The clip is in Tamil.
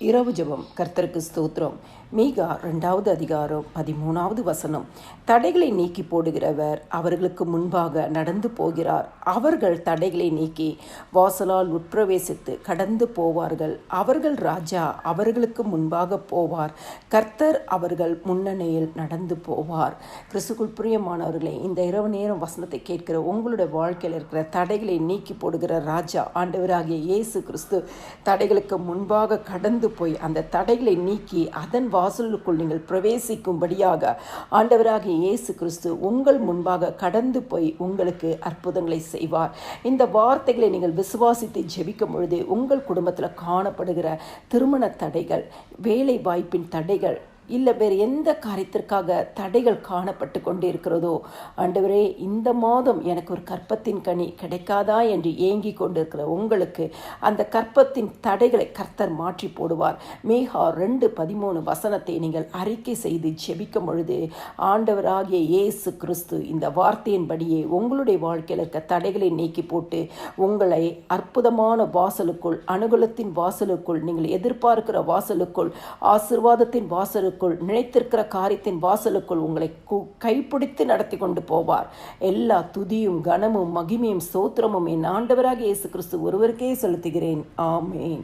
இரவு ஜபம். கர்த்தருக்கு ஸ்தோத்திரம். மீகா ரெண்டாவது அதிகாரம் பதிமூணாவது வசனம். தடைகளை நீக்கி போடுகிறவர் அவர்களுக்கு முன்பாக நடந்து போகிறார். அவர்கள் தடைகளை நீக்கி வாசலால் உட்பிரவேசித்து கடந்து போவார்கள். அவர்கள் ராஜா அவர்களுக்கு முன்பாக போவார். கர்த்தர் அவர்கள் முன்னணியில் நடந்து போவார். கிறிஸ்துக்குள் பிரியமானவர்களே இந்த இரவு நேரம் வசனத்தை கேட்கிற உங்களுடைய வாழ்க்கையில் இருக்கிற தடைகளை நீக்கி போடுகிற ராஜா ஆண்டவராகிய இயேசு கிறிஸ்து தடைகளுக்கு முன்பாக கடந்து போய் அந்த தடைகளை நீக்கி அதன் வாசலுக்குள் நீங்கள் பிரவேசிக்கும்படியாக ஆண்டவராக இயேசு கிறிஸ்து உங்கள் முன்பாக கடந்து போய் உங்களுக்கு அற்புதங்களை செய்வார். இந்த வார்த்தைகளை நீங்கள் விசுவாசித்து ஜெபிக்கும் பொழுது உங்கள் குடும்பத்தில் காணப்படுகிற திருமண தடைகள் வேலை வாய்ப்பின் தடைகள் இல்லை வேறு எந்த காரியத்திற்காக தடைகள் காணப்பட்டு கொண்டு இருக்கிறதோ ஆண்டவரே இந்த மாதம் எனக்கு ஒரு கற்பத்தின் கனி கிடைக்காதா என்று ஏங்கி கொண்டிருக்கிற உங்களுக்கு அந்த கற்பத்தின் தடைகளை கர்த்தர் மாற்றி போடுவார். மேகா ரெண்டு பதிமூணு வசனத்தை நீங்கள் அறிக்கை செய்து ஜெபிக்கும் பொழுது ஆண்டவராகிய இயேசு கிறிஸ்து இந்த வார்த்தையின்படியே உங்களுடைய வாழ்க்கையில் இருக்க தடைகளை நீக்கி போட்டு உங்களை அற்புதமான வாசலுக்குள் அனுகூலத்தின் வாசலுக்குள் நீங்கள் எதிர்பார்க்கிற வாசலுக்குள் ஆசிர்வாதத்தின் வாசலுக்குள் நினைத்திருக்கிற காரியத்தின் வாசலுக்குள் உங்களை கு- கைப்பிடித்து நடத்தி கொண்டு போவார். எல்லா துதியும் கனமும் மகிமையும் சோத்திரமும் என் ஆண்டவராக இயேசு கிறிஸ்து ஒருவருக்கே செலுத்துகிறேன். ஆமேன்.